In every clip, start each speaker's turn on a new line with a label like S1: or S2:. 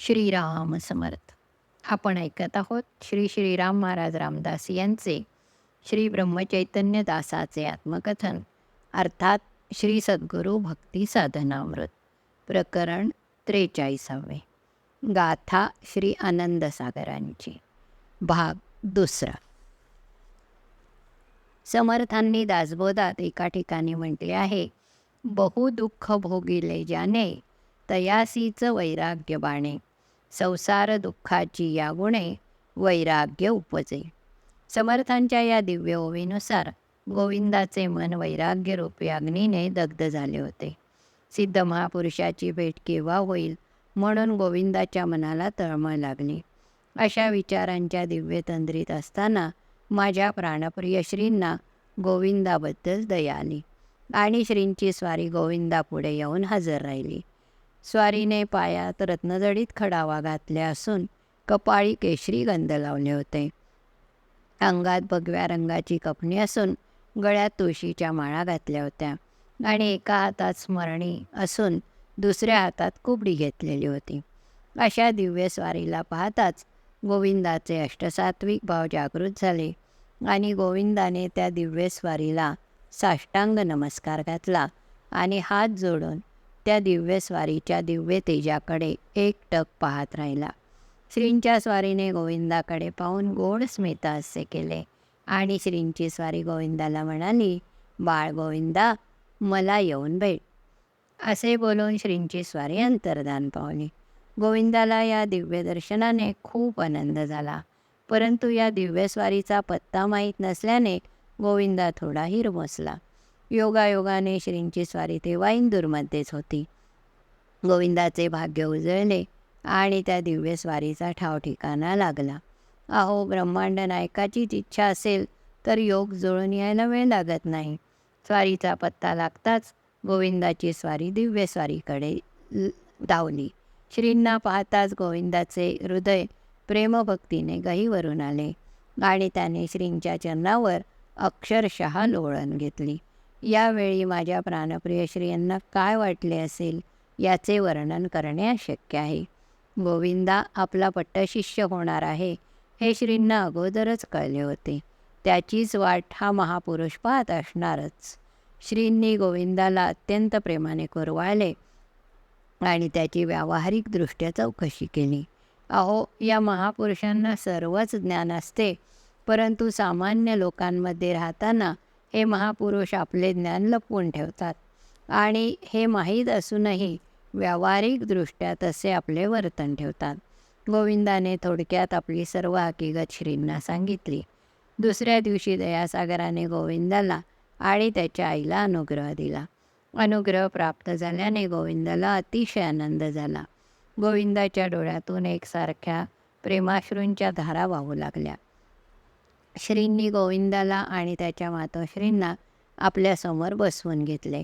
S1: श्रीराम समर्थ. आपण ऐकत आहोत श्री श्रीराम महाराज रामदास यांचे श्री ब्रह्मचैतन्य दासाचे आत्मकथन. अर्थात श्री सद्गुरू भक्ती साधनामृत. प्रकरण त्रेचाळीसावे. गाथा श्री आनंदसागरांची भाग दुसरा. समर्थांनी दासबोधात एका ठिकाणी म्हटले आहे बहु दुःख भोगिले ज्याने तयासीचं वैराग्य बाणे संसार दुःखाची या गुणे वैराग्य उपजे. समर्थांच्या या दिव्य ओवीनुसार गोविंदाचे मन वैराग्यरूपी अग्नीने दग्ध झाले होते. सिद्ध महापुरुषाची भेट केव्हा होईल म्हणून गोविंदाच्या मनाला तळमळ लागली. अशा विचारांच्या दिव्य तंद्रीत असताना माझ्या प्राणप्रिय श्रींना गोविंदाबद्दल दया आली आणि श्रींची स्वारी गोविंदापुढे येऊन हजर राहिली. स्वारीने पायात रत्नजडीत खडावा घातल्या असून कपाळी केशरी गंध लावले होते. अंगात भगव्या रंगाची कपणी असून गळ्यात तुळशीच्या माळा घातल्या होत्या आणि एका हातात स्मरणी असून दुसऱ्या हातात कुबडी घेतलेली होती. अशा दिव्य स्वारीला पाहताच गोविंदाचे अष्टसात्विक भाव जागृत झाले आणि गोविंदाने त्या दिव्य स्वारीला साष्टांग नमस्कार घातला आणि हात जोडून त्या दिव्य स्वारीच्या दिव्य तेजाकडे एक टक पाहत राहिला. श्रींच्या स्वारीने गोविंदाकडे पाहून गोड स्मितास्य केले आणि श्रींची स्वारी गोविंदाला म्हणाली बाळ गोविंदा मला येऊन भेट. असे बोलून श्रींची स्वारी अंतर्धान पावली. गोविंदाला या दिव्य दर्शनाने खूप आनंद झाला. परंतु या दिव्य स्वारीचा पत्ता माहीत नसल्याने गोविंदा थोडा हिरमसला. योगायोगाने श्रींची स्वारी तेव्हा इंदूरमध्येच होती. गोविंदाचे भाग्य उजळले आणि त्या दिव्य स्वारीचा ठाव ठिकाणा लागला. अहो ब्रह्मांड नायकाचीच इच्छा असेल तर योग जुळून यायला वेळ लागत नाही. स्वारीचा पत्ता लागताच गोविंदाची स्वारी दिव्य स्वारीकडे धावली. श्रींना पाहताच गोविंदाचे हृदय प्रेमभक्तीने गहीवरून आले आणि त्याने श्रींच्या चरणावर अक्षरशः लोळण घेतली. यावेळी माझ्या प्राणप्रिय श्रीयांना काय वाटले असेल याचे वर्णन करणे अशक्य आहे. गोविंदा आपला पट्टशिष्य होणार आहे हे श्रींना अगोदरच कळले होते. त्याचीच वाट हा महापुरुष पाहत असणारच. श्रींनी गोविंदाला अत्यंत प्रेमाने कुरवाळले आणि त्याची व्यावहारिकदृष्ट्या चौकशी केली. अहो या महापुरुषांना सर्वच ज्ञान असते परंतु सामान्य लोकांमध्ये राहताना हे महापुरुष आपले ज्ञान लपवून ठेवतात. आणि हे माहीत असूनही व्यावहारिकदृष्ट्या तसे आपले वर्तन ठेवतात. गोविंदाने थोडक्यात आपली सर्व हकीकत श्रींना सांगितली. दुसऱ्या दिवशी दयासागराने गोविंदाला आणि त्याच्या आईला अनुग्रह दिला. अनुग्रह प्राप्त झाल्याने गोविंदाला अतिशय आनंद झाला. गोविंदाच्या डोळ्यातून एकसारख्या प्रेमाश्रूंच्या धारा वाहू लागल्या. श्रींनी गोविंदाला आणि त्याच्या मातोश्रींना आपल्यासमोर बसवून घेतले.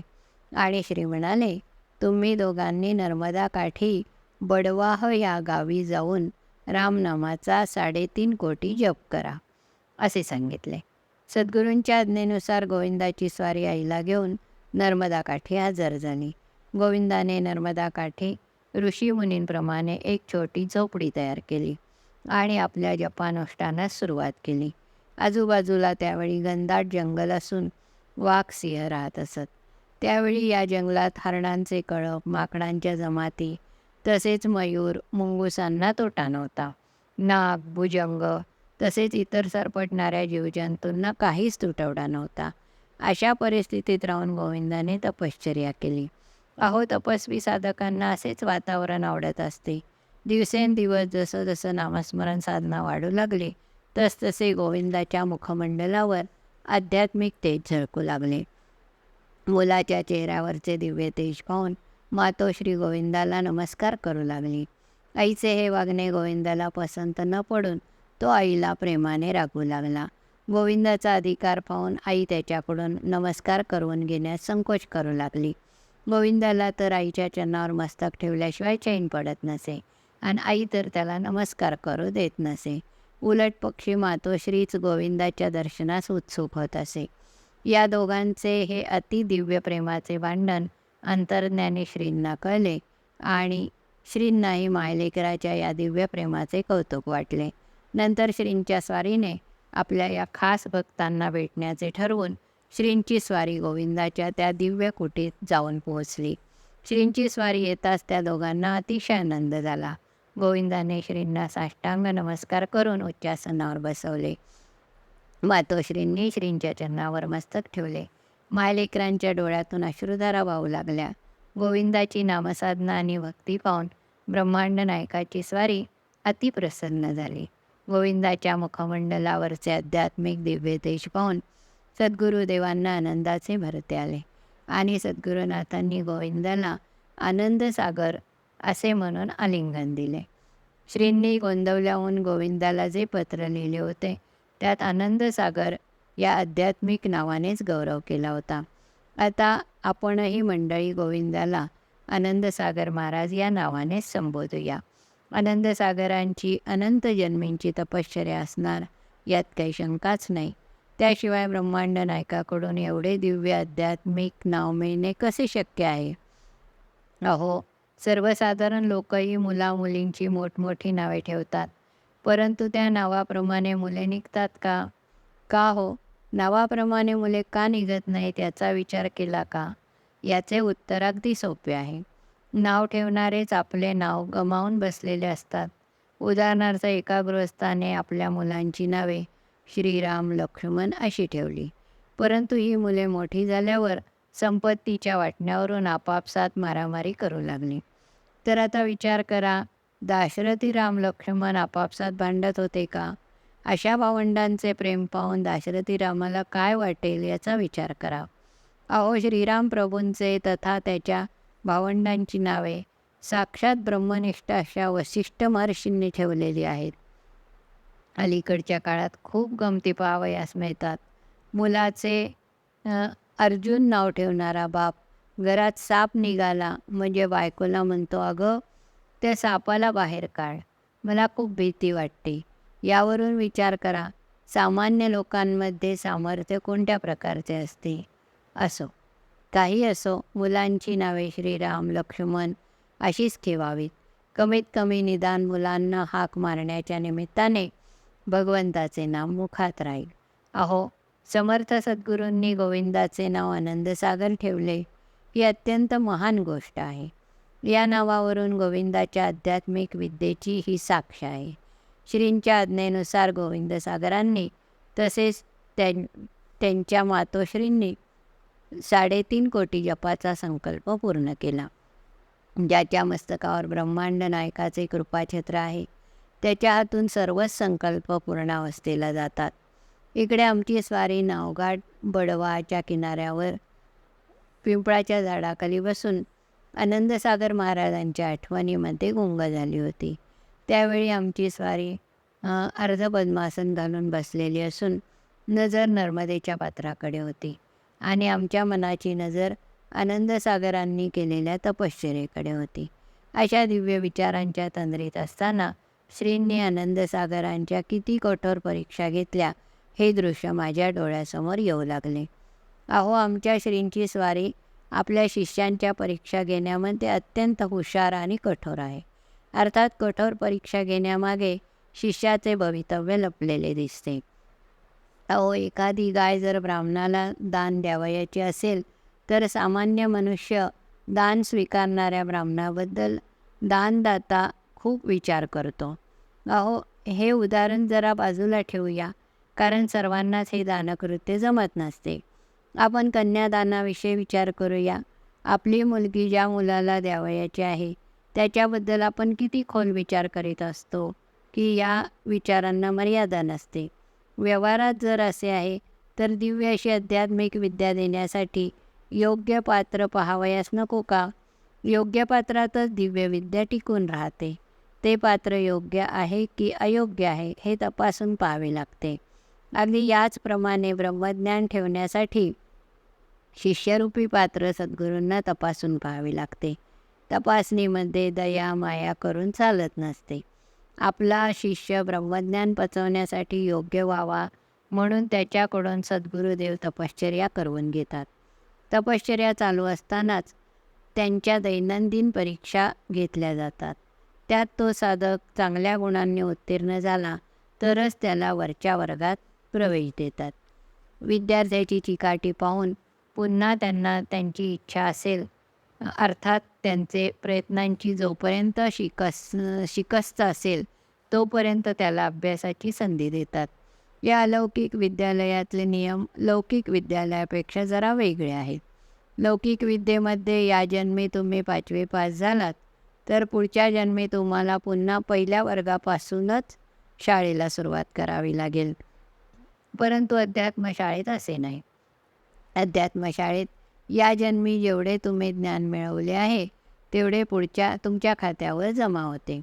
S1: आणि श्री म्हणाले तुम्ही दोघांनी नर्मदा काठी बडवाह या गावी जाऊन रामनामाचा साडेतीन कोटी जप करा असे सांगितले. सद्गुरूंच्या आज्ञेनुसार गोविंदाची स्वारी आईला घेऊन नर्मदा काठी हजर झाली. गोविंदाने नर्मदा काठी ऋषीमुनींप्रमाणे एक छोटी झोपडी तयार केली आणि आपल्या जपानुष्ठानास सुरुवात केली. आजूबाजूला त्यावेळी घनदाट जंगल असून वाघ सिंह राहत असत. त्यावेळी या जंगलात हरणांचे कळप माकडांच्या जमाती तसेच मयूर मुंगुसांना तोटा नव्हता. नाग भुजंग तसेच इतर सरपटणाऱ्या जीवजंतूंना काहीच तुटवडा नव्हता. अशा परिस्थितीत राहून गोविंदाने तपश्चर्या केली. अहो तपस्वी साधकांना असेच वातावरण आवडत असते. दिवसेंदिवस जसं जसं नामस्मरण साधना वाढू लागली तसतसे गोविंदाच्या मुखमंडलावर आध्यात्मिक तेज झळकू लागले. मुलाच्या चेहऱ्यावरचे दिव्य तेज पाहून मातोश्री गोविंदाला नमस्कार करू लागली. आईचे हे वागणे गोविंदाला पसंत न पडून तो आईला प्रेमाने राखू लागला. गोविंदाचा अधिकार पाहून आई त्याच्याकडून नमस्कार करून घेण्यास संकोच करू लागली. गोविंदाला तर आईच्या चरणावर मस्तक ठेवल्याशिवाय चैन पडत नसे आणि आई तर त्याला नमस्कार करू देत नसे. उलट पक्षी मातोश्रीच गोविंदाच्या दर्शनास उत्सुक होत असे. या दोघांचे हे अतिदिव्य प्रेमाचे भांडण अंतर्ज्ञानी श्रींना कळले आणि श्रींनाही मायलेकराच्या या दिव्य प्रेमाचे कौतुक वाटले. नंतर श्रींच्या स्वारीने आपल्या या खास भक्तांना भेटण्याचे ठरवून श्रींची स्वारी गोविंदाच्या त्या दिव्य कुटीत जाऊन पोहोचली. श्रींची स्वारी येताच त्या दोघांना अतिशय आनंद झाला. गोविंदाने श्रींना साष्टांग नमस्कार करून उच्चासनावर बसवले. मातोश्रींनी श्रींच्या चरणावर मस्तक ठेवले. मायलेकरांच्या डोळ्यातून अश्रुधारा वाहू लागल्या. गोविंदाची नामसाधना आणि भक्ती पाहून ब्रह्मांड नायकाची स्वारी अतिप्रसन्न झाली. गोविंदाच्या मुखमंडलावरचे आध्यात्मिक दिव्य तेज पाहून सद्गुरुदेवांना आनंदाचे भरते आले. आणि सद्गुरुनाथांनी गोविंदाला आनंदसागर असे म्हणून आलिंगन दिले. श्रींनी गोंदवल्याहून गोविंदाला जे पत्र लिहिले होते त्यात आनंदसागर या आध्यात्मिक नावानेच गौरव केला होता. आता आपणही मंडळी गोविंदाला आनंदसागर महाराज या नावानेच संबोधूया. आनंदसागरांची अनंत जन्मींची तपश्चर्या असणार यात काही शंकाच नाही. त्याशिवाय ब्रह्मांड नायकाकडून एवढे दिव्य आध्यात्मिक नाव मिळणे कसे शक्य आहे? अहो सर्वसाधारण लोकही मुलामुलींची मोठमोठी नावे ठेवतात. परंतु त्या नावाप्रमाणे मुले निघतात का? का हो? नावाप्रमाणे मुले का निघत नाहीत याचा विचार केला का? याचे उत्तर अगदी सोपे आहे. नाव ठेवणारेच आपले नाव गमावून बसलेले असतात. उदाहरणार्थ एका गृहस्थाने आपल्या मुलांची नावे श्रीराम लक्ष्मण अशी ठेवली. परंतु ही मुले मोठी झाल्यावर संपत्तीच्या वाटण्यावरून आपापसात मारामारी करू लागली. तर आता विचार करा दाशरथी राम लक्ष्मण आपापसात भांडत होते का? अशा भावंडांचे प्रेम पाहून दाशरथी रामाला काय वाटेल याचा विचार करा. अहो श्रीराम प्रभूंचे तथा त्याच्या भावंडांची नावे साक्षात ब्रह्मनिष्ठ अशा वशिष्ठ महर्षींनी ठेवलेली आहेत. अलीकडच्या काळात खूप गमती पाहावयास मिळतात. मुलाचे अर्जुन नाव ठेवणारा बाप. घरात साप निघाला. म्हणजे बायकोला म्हणतो अगं त्या सापाला बाहेर काढ. मला खूप भीती वाटते. यावरून विचार करा. सामान्य लोकांमध्ये सामर्थ्य कोणत्या प्रकारचे असते? असो. काही असो. मुलांची नावे श्रीराम लक्ष्मण अशीच ठेवावीत. कमीत कमी निदान मुलांना हाक मारण्याच्या निमित्ताने भगवंताचे नाम मुखात राहील. अहो समर्थ सद्गुरूंनी गोविंदाचे नाव आनंदसागर ठेवले. ही अत्यंत महान गोष्ट आहे. या नावावरून गोविंदाच्या आध्यात्मिक विद्येची ही साक्ष आहे. श्रींच्या आज्ञेनुसार गोविंदसागरांनी तसेच त्यां त्यांच्या मातोश्रींनी साडेतीन कोटी जपाचा संकल्प पूर्ण केला. ज्याच्या मस्तकावर ब्रह्मांड नायकाचे कृपाक्षेत्र आहे. त्याच्या हातून सर्वच संकल्प पूर्णावस्थेला जातात. इकडे आमची स्वारी नावघाट बडवाच्या किनाऱ्यावर पिंपळाच्या झाडाखाली बसून आनंदसागर महाराजांच्या आठवणीमध्ये गुंग झाली होती. त्यावेळी आमची स्वारी अर्ध पद्मासन घालून बसलेली असून नजर नर्मदेच्या पात्राकडे होती आणि आमच्या मनाची नजर आनंदसागरांनी केलेल्या तपश्चर्येकडे होती. अशा दिव्य विचारांच्या तंद्रीत असताना श्रींनी आनंदसागरांच्या किती कठोर परीक्षा घेतल्या हे दृश्य माझ्या डोळ्यासमोर येऊ लागले. अहो आमच्या श्रींची स्वारी आपल्या शिष्यांच्या परीक्षा घेण्यामध्ये अत्यंत हुशार आणि कठोर आहे. अर्थात कठोर परीक्षा घेण्यामागे शिष्याचे भवितव्य लपलेले दिसते. अहो एखादी गाय जर ब्राह्मणाला दान द्यावयाची असेल तर सामान्य मनुष्य दान स्वीकारणाऱ्या ब्राह्मणाबद्दल दानदाता खूप विचार करतो. अहो हे उदाहरण जरा बाजूला ठेवूया. कारण सर्वांनाच हे दानकृत्य जमत नसते. आपण कन्यादानाविषयी विचार करूया. आपली मुलगी ज्या मुलाला द्यावयाची आहे त्याच्याबद्दल आपण किती खोल विचार करीत असतो की या विचारांना मर्यादा नसते. व्यवहारात जर असे आहे तर दिव्य अशी आध्यात्मिक विद्या देण्यासाठी योग्य पात्र पाहावयास नको का? योग्य पात्रातच दिव्य विद्या टिकून राहते. ते पात्र योग्य आहे की अयोग्य आहे हे तपासून पाहावे लागते. अगदी याचप्रमाणे ब्रह्मज्ञान ठेवण्यासाठी शिष्यरूपी पात्र सद्गुरूंना तपासून पाहावे लागते. तपासणीमध्ये दया माया करून चालत नसते. आपला शिष्य ब्रह्मज्ञान पचवण्यासाठी योग्य व्हावा म्हणून त्याच्याकडून सद्गुरुदेव तपश्चर्या करवून घेतात. तपश्चर्या चालू असतानाच त्यांच्या दैनंदिन परीक्षा घेतल्या जातात. त्यात तो साधक चांगल्या गुणांनी उत्तीर्ण झाला तरच त्याला वरच्या वर्गात प्रवेश देतात. विद्यार्थ्याची चिकाटी पाहून पुन्हा त्यांना त्यांची इच्छा असेल. अर्थात त्यांचे प्रयत्नांची जोपर्यंत शिकस शिकस्त असेल तोपर्यंत त्याला अभ्यासाची संधी देतात. या अलौकिक विद्यालयातले नियम लौकिक विद्यालयापेक्षा जरा वेगळे आहेत. लौकिक विद्येमध्ये या जन्मी तुम्ही पाचवे पास झालात तर पुढच्या जन्मी तुम्हाला पुन्हा पहिल्या वर्गापासूनच शाळेला सुरुवात करावी लागेल. परंतु अध्यात्मशाळेत असे नाही. अध्यात्मशाळेत या जन्मी जेवढे तुम्ही ज्ञान मिळवले आहे तेवढे पुढच्या तुमच्या खात्यावर जमा होते.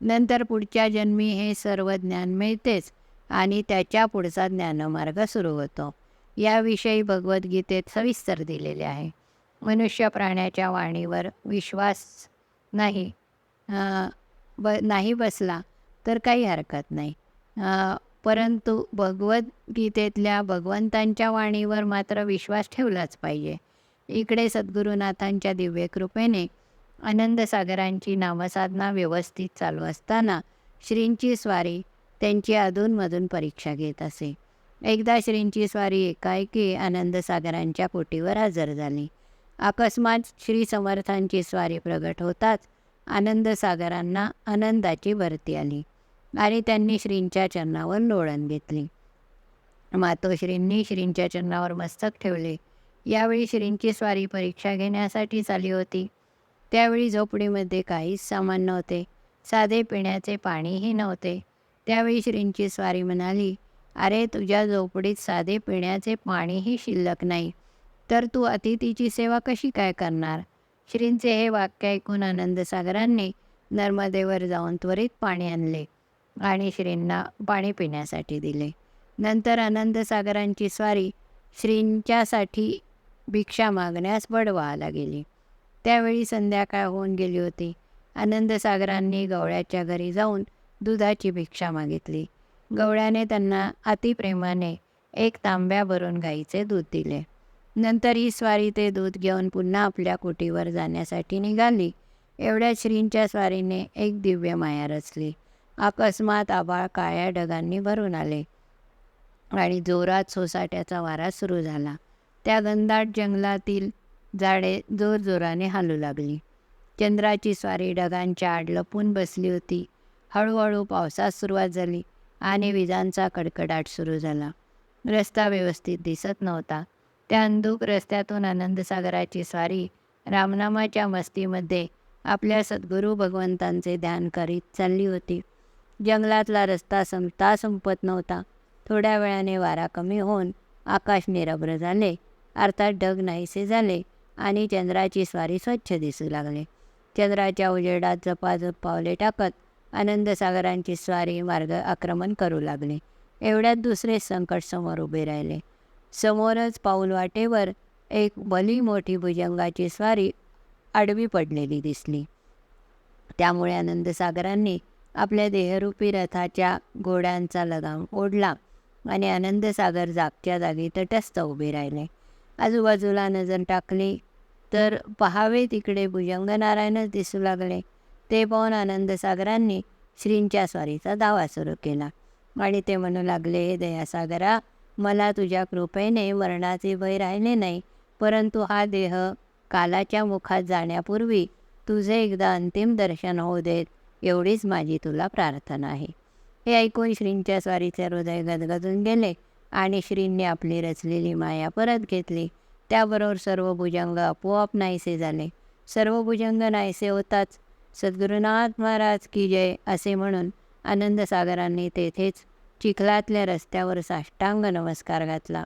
S1: नंतर पुढच्या जन्मी हे सर्व ज्ञान मिळतेच आणि त्याच्या पुढचा ज्ञानमार्ग सुरू होतो. याविषयी भगवद्गीतेत सविस्तर दिलेले आहे. मनुष्य प्राण्याच्या वाणीवर विश्वास नाही ब नाही बसला तर काही हरकत नाही. परंतु भगवद्गीतेतल्या भगवंतांच्या वाणीवर मात्र विश्वास ठेवलाच पाहिजे. इकडे सद्गुरुनाथांच्या दिव्यकृपेने आनंदसागरांची नामसाधना व्यवस्थित चालू असताना श्रींची स्वारी त्यांची अधूनमधून परीक्षा घेत असे. एकदा श्रींची स्वारी एकाएकी आनंदसागरांच्या पोटीवर हजर झाली. अकस्मात श्री समर्थांची स्वारी प्रगट होताच आनंदसागरांना आनंदाची भरती आली. आणि त्यांनी श्रींच्या चरणावर लोळण घेतली. मातोश्रींनी श्रींच्या चरणावर मस्तक ठेवले. यावेळी श्रींची स्वारी परीक्षा घेण्यासाठी आली होती. त्यावेळी झोपडीमध्ये काहीच सामान नव्हते. साधे पिण्याचे पाणीही नव्हते. त्यावेळी श्रींची स्वारी म्हणाली अरे तुझ्या झोपडीत साधे पिण्याचे पाणीही शिल्लक नाही. तर तू अतिथीची सेवा कशी काय करणार? श्रींचे हे वाक्य ऐकून आनंदसागरांनी नर्मदेवर जाऊन त्वरित पाणी आणले. आणि श्रींना पाणी पिण्यासाठी दिले. नंतर आनंदसागरांची स्वारी श्रींच्यासाठी भिक्षा मागण्यास बडवाला गेली. त्यावेळी संध्याकाळ होऊन गेली होती. आनंदसागरांनी गवळ्याच्या घरी जाऊन दुधाची भिक्षा मागितली. गवळ्याने त्यांना अतिप्रेमाने एक तांब्या भरून गाईचे दूध दिले. नंतर ही स्वारी ते दूध घेऊन पुन्हा आपल्या कुटीवर जाण्यासाठी निघाली. एवढ्या श्रींच्या स्वारीने एक दिव्य माया रचली. अकस्मात आबाळ काळ्या ढगांनी भरून आले आणि जोरात सोसाट्याचा वारा सुरू झाला. त्या गंधाट जंगलातील झाडे जोरजोराने हालू लागली. चंद्राची स्वारी ढगांच्या आड लपून बसली होती. हळूहळू पावसास सुरुवात झाली आणि विजांचा कडकडाट सुरू झाला. रस्ता व्यवस्थित दिसत नव्हता. त्या अंधुक रस्त्यातून आनंदसागराची स्वारी रामनामाच्या मस्तीमध्ये आपल्या सद्गुरू भगवंतांचे ध्यान करीत चालली होती. जंगलातला रस्ता संपता संपत नव्हता. थोड्या वेळाने वारा कमी होऊन आकाश निरभ्र झाले. अर्थात ढग नाहीसे झाले आणि चंद्राची स्वारी स्वच्छ दिसू लागले. चंद्राच्या उजेडात जपाजप पावले टाकत आनंदसागरांची स्वारी मार्ग आक्रमण करू लागले. एवढ्यात दुसरे संकट समोर उभे राहिले. समोरच पाऊल वाटेवर एक भली मोठी भुजंगाची स्वारी आडवी पडलेली दिसली. त्यामुळे आनंदसागरांनी आपल्या देहरूपी रथाच्या घोड्यांचा लगाम ओढला आणि आनंदसागर जागच्या जागी तटस्थ उभे राहिले. आजूबाजूला नजर टाकली तर पहावे तिकडे भुजंगनारायणच दिसू लागले. ते पाहून आनंदसागरांनी श्रींच्या स्वारीचा दावा सुरू केला आणि ते म्हणू लागले हे दयासागरा मला तुझ्या कृपेने मरणाचे भय राहिले नाही परंतु हा देह कालाच्या मुखात जाण्यापूर्वी तुझे एकदा अंतिम दर्शन होऊ देत. एवढीच माझी तुला प्रार्थना आहे. हे ऐकून श्रींच्या स्वारीचे हृदय गदगदून गेले आणि श्रींनी आपली रचलेली माया परत घेतली. त्याबरोबर सर्व भुजंग आपोआप नाहीसे झाले. सर्व भुजंग नाहीसे होताच. सद्गुरुनाथ महाराज की जय असे म्हणून आनंदसागरांनी तेथेच चिखलातल्या रस्त्यावर साष्टांग नमस्कार घातला.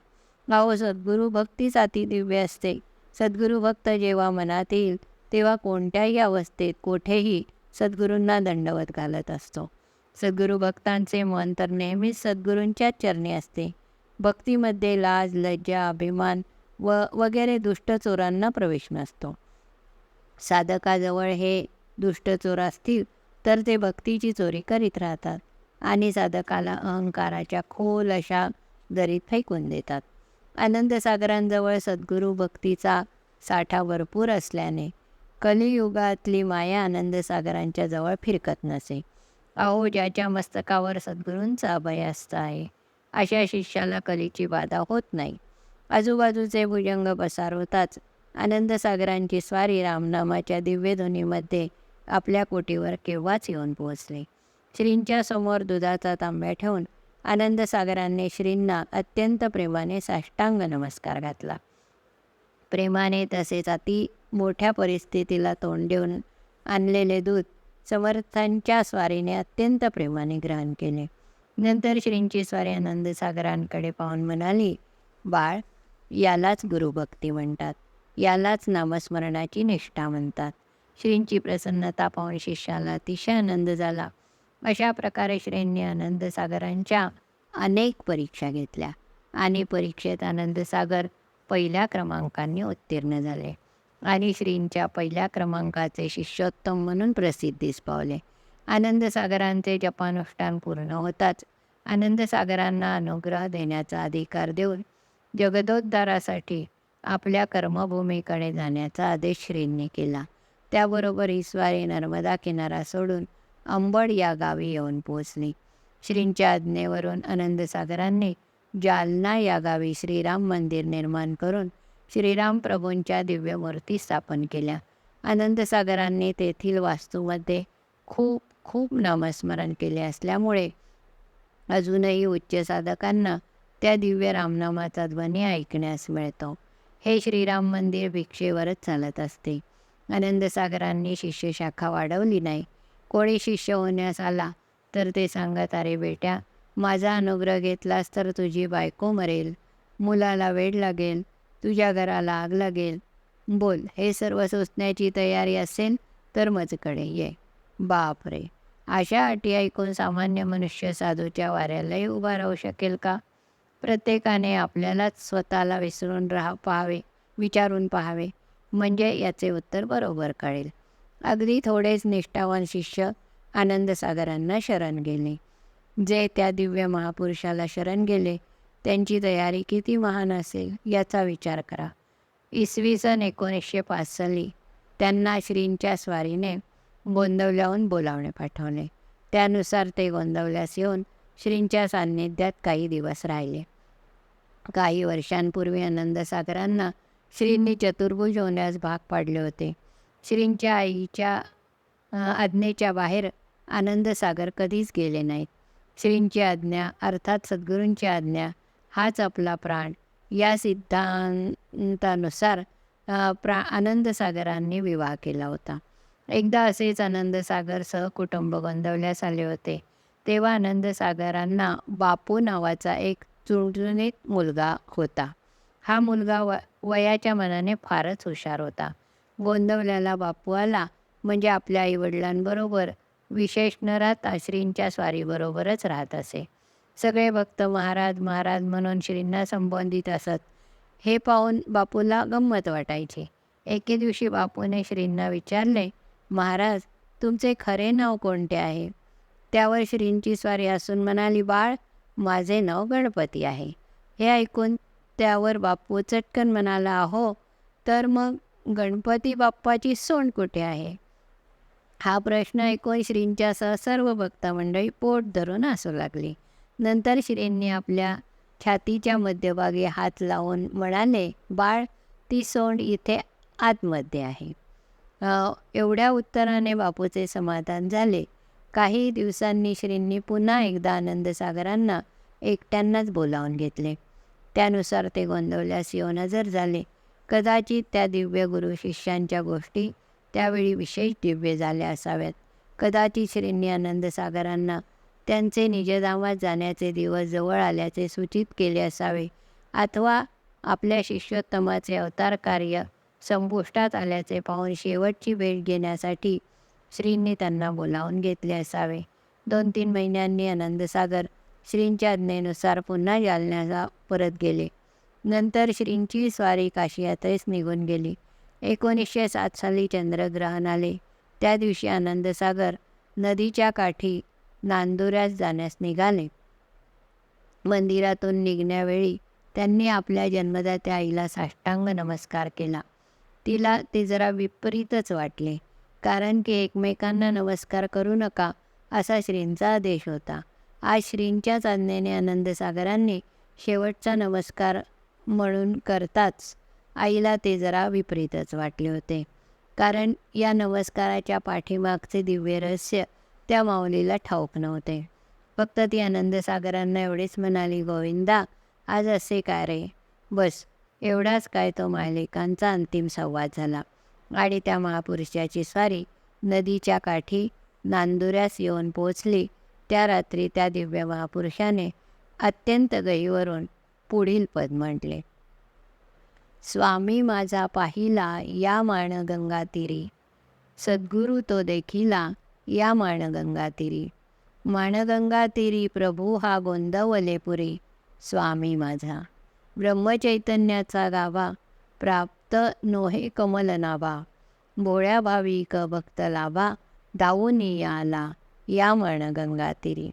S1: अहो सद्गुरू भक्तीच अति दिव्य असते. सद्गुरू भक्त जेव्हा मनात येईल तेव्हा कोणत्याही अवस्थेत कोठेही सद्गुरूंना दंडवत घालत असतो. सद्गुरू भक्तांचे मन तर नेहमीच सद्गुरूंच्याच चरणी असते. भक्तीमध्ये लाज लज्जा अभिमान व वगैरे दुष्ट चोरांना प्रवेश नसतो. साधकाजवळ हे दुष्ट चोर असतील तर ते भक्तीची चोरी करीत राहतात आणि साधकाला अहंकाराच्या खोल अशा दरीत फेकून देतात. आनंदसागरांजवळ सद्गुरू भक्तीचा साठा भरपूर असल्याने कलियुगातली माया आनंदसागरांच्या जवळ फिरकत नसे. अहो ज्याच्या मस्तकावर सद्गुरूंचा अभयास्त आहे अशा शिष्याला कलीची बाधा होत नाही. आजूबाजूचे भुजंग पसारवताच आनंदसागरांची स्वारी रामनामाच्या दिव्यध्वनीमध्ये आपल्या कोटीवर केव्हाच येऊन पोहोचले? श्रींच्या समोर दुधाचा तांब्या ठेवून आनंदसागरांनी श्रींना अत्यंत प्रेमाने साष्टांग नमस्कार घातला. प्रेमाने तसेच अति मोठ्या परिस्थितीला तोंड देऊन आणलेले दूध समर्थांच्या स्वारीने अत्यंत प्रेमाने ग्रहण केले. नंतर श्रींची स्वारी आनंदसागरांकडे पाहून म्हणाली बाळ यालाच गुरुभक्ती म्हणतात. यालाच नामस्मरणाची निष्ठा म्हणतात. श्रींची प्रसन्नता पाहून शिष्याला अतिशय आनंद झाला. अशा प्रकारे श्रींनी आनंदसागरांच्या अनेक परीक्षा घेतल्या आणि परीक्षेत आनंदसागर पहिल्या क्रमांकाने उत्तीर्ण झाले. आणि श्रींच्या पहिल्या क्रमांकाचे शिष्योत्तम म्हणून प्रसिद्धीस पावले. आनंदसागरांचे जपानुष्ठान पूर्ण होताच. आनंदसागरांना अनुग्रह देण्याचा अधिकार देऊन जगदोद्धारासाठी आपल्या कर्मभूमीकडे जाण्याचा आदेश श्रींनी केला. त्याबरोबर ईश्वारी नर्मदा किनारा सोडून अंबड या गावी येऊन पोहोचली. श्रींच्या आज्ञेवरून आनंदसागरांनी जालना या गावी श्रीराम मंदिर निर्माण करून श्रीराम प्रभूंच्या दिव्यमूर्ती स्थापन केल्या. आनंदसागरांनी तेथील वास्तूमध्ये खूप खूप नामस्मरण केले असल्यामुळे अजूनही उच्च साधकांना त्या दिव्य रामनामाचा ध्वनी ऐकण्यास मिळतो. हे श्रीराम मंदिर भिक्षेवरच चालत असते. आनंदसागरांनी शिष्यशाखा वाढवली नाही. कोणी शिष्य होण्यास आला तर ते सांगत अरे बेट्या माझा अनुग्रह घेतलास तर तुझी बायको मरेल. मुलाला वेड लागेल. तुझ्या घराला आग लागेल. बोल हे सर्व सोसण्याची तयारी असेल तर मजकडे ये. बाप रे अशा अटी ऐकून सामान्य मनुष्य साधूच्या वाऱ्यालाही उभा राहू शकेल का? प्रत्येकाने आपल्यालाच स्वतःला विसरून राहा पाहावे विचारून पाहावे. म्हणजे याचे उत्तर बरोबर कळेल. अगदी थोडेच निष्ठावान शिष्य आनंदसागरांना शरण गेले. जे त्या दिव्य महापुरुषाला शरण गेले त्यांची तयारी किती महान असेल याचा विचार करा. इसवी सन एकोणीसशे पाच साली त्यांना श्रींच्या स्वारीने गोंदवल्याहून बोलावणे पाठवले. त्यानुसार ते गोंदवल्यास येऊन श्रींच्या सान्निध्यात काही दिवस राहिले. काही वर्षांपूर्वी आनंदसागरांना श्रींनी चतुर्भुज होण्यास भाग पाडले होते. श्रींच्या आईच्या आज्ञेच्या बाहेर आनंदसागर कधीच गेले नाहीत. श्रींची आज्ञा अर्थात सद्गुरूंची आज्ञा हाच आपला प्राण. या सिद्धांतानुसार प्रा आनंदसागरांनी विवाह केला होता. एकदा असेच आनंदसागर सहकुटुंब गोंदवल्यास आले होते. तेव्हा आनंदसागरांना बापू नावाचा एक चुणचुणीत मुलगा होता. हा मुलगा व वयाच्या मनाने फारच हुशार होता. गोंदवल्याला बापू आला म्हणजे आपल्या आईवडिलांबरोबर विशेष नरात आश्रींच्या स्वारीबरोबरच राहत असे. सगळे भक्त महाराज महाराज म्हणून श्रींना संबोधित असत. हे पाहून बापूला गंमत वाटायची. एके दिवशी बापूने श्रींना विचारले महाराज तुमचे खरे नाव कोणते आहे? त्यावर श्रींची स्वारी असून म्हणाली बाळ माझे नाव गणपती आहे. हे ऐकून त्यावर बापू चटकन म्हणाला हो तर मग गणपती बाप्पाची सोंड कुठे आहे? हा प्रश्न ऐकून श्रींच्यासह सर्व भक्त मंडळी पोट धरून असू लागली. नंतर श्रींनी आपल्या छातीच्या मध्यभागी हात लावून म्हणाले बाळ ती सोंड इथे आतमध्ये आहे. एवढ्या उत्तराने बापूचे समाधान झाले. काही दिवसांनी श्रींनी पुन्हा एकदा आनंदसागरांना एकट्यांनाच बोलावून घेतले. त्यानुसार ते गोंदवल्यास येऊन हजर झाले. कदाचित त्या दिव्य गुरु शिष्यांच्या गोष्टी त्यावेळी विशेष दिव्य झाल्या असाव्यात. कदाचित श्रींनी आनंदसागरांना त्यांचे निजधामात जाण्याचे दिवस जवळ आल्याचे सूचित केले असावे. अथवा आपल्या शिष्योत्तमाचे अवतार कार्य संपुष्टात आल्याचे पाहून शेवटची भेट घेण्यासाठी श्रींनी त्यांना बोलावून घेतले असावे. दोन तीन महिन्यांनी आनंदसागर श्रींच्या आज्ञेनुसार पुन्हा जालन्याला परत गेले. नंतर श्रींची स्वारी काशी यात्रेस निघून गेली. एकोणीसशे सात साली चंद्रग्रहण आले. त्या दिवशी आनंदसागर नदीच्या काठी नांदुऱ्यास जाण्यास निघाले. मंदिरातून निघण्यावेळी त्यांनी आपल्या जन्मदात्या आईला साष्टांग नमस्कार केला. तिला ते जरा विपरीतच वाटले कारण की एकमेकांना नमस्कार करू नका असा श्रींचा आदेश होता. आज श्रींच्याच आज्ञेने आनंदसागरांनी शेवटचा नमस्कार म्हणून करताच आईला ते जरा विपरीतच वाटले होते कारण या नमस्काराच्या पाठीमागचे दिव्य रहस्य त्या माऊलीला ठाऊक नव्हते. फक्त ती आनंदसागरांना एवढेच म्हणाली गोविंदा आज असे काय रे? बस एवढाच काय तो मालिकांचा अंतिम संवाद झाला. आणि त्या महापुरुषाची स्वारी नदीच्या काठी नांदुऱ्यास येऊन पोचली त्या रात्री त्या दिव्य महापुरुषाने अत्यंत गहीवरून पुढील पद म्हटले. स्वामी माझा पाहिला या माणगंगा तीरी सद्गुरू तो देखिला या माणगंगा तीरी माणगंगा तीरी प्रभू हा गोंदवलेपुरी स्वामी माझा. ब्रह्मचैतन्याचा गावा प्राप्त नोहे कमलनाभा भोळ्या भाविक भक्त लाभा दाऊनी आला या माणगंगा तीरी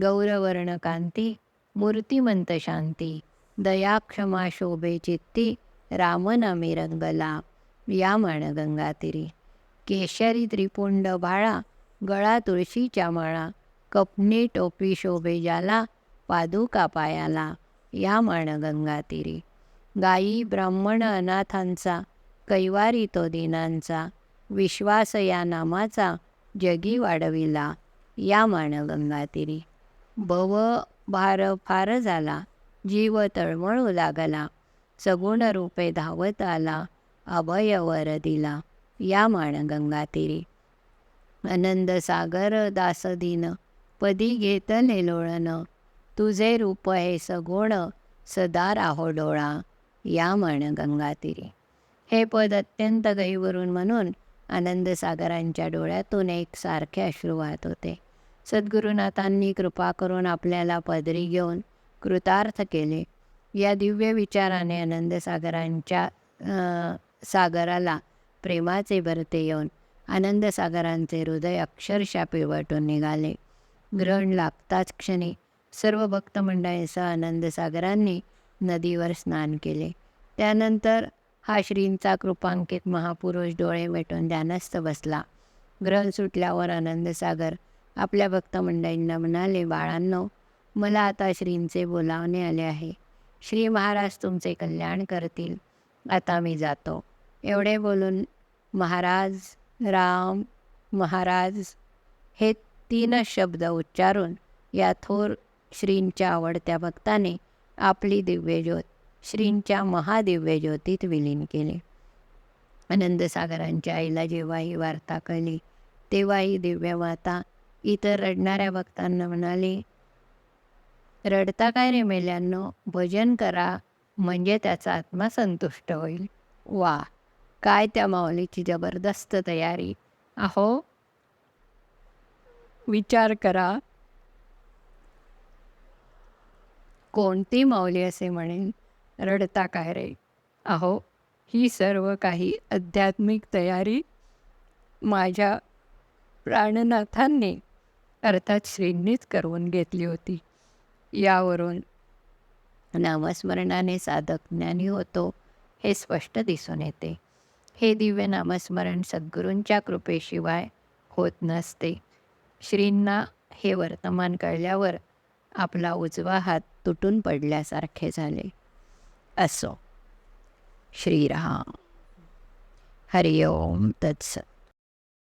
S1: गौरवर्ण कांती मूर्तिमंत शांती दया क्षमा शोभे चित्ती रामनामी रंगला या माणगंगा तीरी केशरी त्रिपुंड बाळा गळा तुळशीच्या माळा कपणी टोपी शोभेजाला पादुका पायाला या माणगंगा तिरी गायी ब्राह्मण अनाथांचा कैवारी तो दिनांचा विश्वास या नामाचा जगी वाढविला या माणगंगा तिरी भव भार फार झाला जीव तळमळू लागला सगुण रूपे धावत आला अभयवर दिला या माणगंगा तिरी आनंद सागर दासदीन पदी घेतले लोळण तुझे रूप हे सगुण सदा राहो डोळा या म्हण गंगातीरी. हे पद अत्यंत गहीवरून म्हणून आनंदसागरांच्या डोळ्यातून एक सारखे अश्रू वाहत होते. सद्गुरुनाथांनी कृपा करून आपल्याला पदरी घेऊन कृतार्थ केले. या दिव्य विचाराने आनंदसागरांच्या सागराला प्रेमाचे भरते येऊन आनंदसागरांचे हृदय अक्षरशः पिळवटून निघाले. ग्रहण लागताच क्षणी सर्व भक्त मंडळींसह आनंदसागरांनी नदीवर स्नान केले. त्यानंतर हा श्रींचा कृपांकित महापुरुष डोळे मिटून ध्यानस्थ बसला. ग्रहण सुटल्यावर आनंदसागर आपल्या भक्तमंडळींना म्हणाले बाळांनो मला आता श्रींचे बोलावणे आले आहे. श्री महाराज तुमचे कल्याण करतील. आता मी जातो. एवढे बोलून महाराज राम महाराज हे तीन शब्द उच्चारून या थोर श्रींच्या आवडत्या भक्ताने आपली दिव्य ज्योत श्रींच्या महादिव्य ज्योतीत विलीन केले. आनंदसागरांच्या आईला जेव्हा ही वार्ता कळली तेव्हा ही दिव्य माता इतर रडणाऱ्या भक्तांना म्हणाली रडता काय रे मेल्यांनो भजन करा म्हणजे त्याचा आत्मा संतुष्ट होईल. वा काय त्या माऊलीची जबरदस्त तयारी? अहो विचार करा. कोणती माऊली असे म्हणेन? रडता काय रे? अहो ही सर्व काही आध्यात्मिक तयारी माझ्या प्राणनाथांनी अर्थात श्रींनीच करून घेतली होती. यावरून नामस्मरणाने साधक ज्ञानी होतो हे स्पष्ट दिसून येते. हे दिव्य नामस्मरण सद्गुरूंच्या कृपेशिवाय होत नसते. श्रींना हे वर्तमान कळल्यावर आपला उजवा हात तुटून पडल्यासारखे झाले. असो. श्रीराम. हरिओम तत्सत.